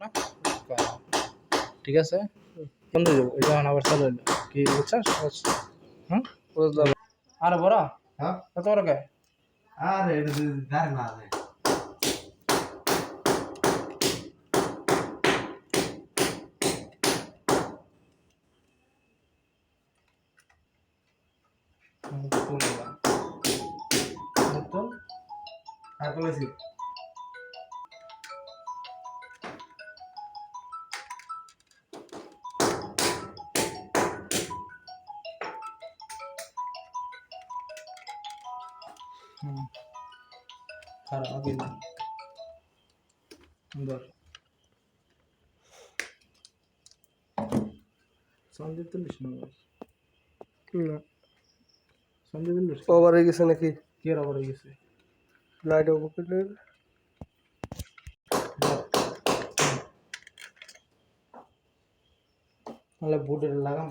না ঠিক আছে? বন্ধ এটা এখন আবার চালু হইল কি বুঝছস? হুম? বুঝলাম আরে বড়? হ্যাঁ? কত বড় কে? আরে এটা দাঁড় না রে নতুন। আর বলেছি হুম খারাপ আগে না সুন্দর সঞ্জিত তুলিস না ভাই। না সঞ্জিত তুলিস ওভার হয়ে গেছে নাকি কে রবার হয়ে গেছে লাইট ওপেনের তাহলে বুটের লাগাম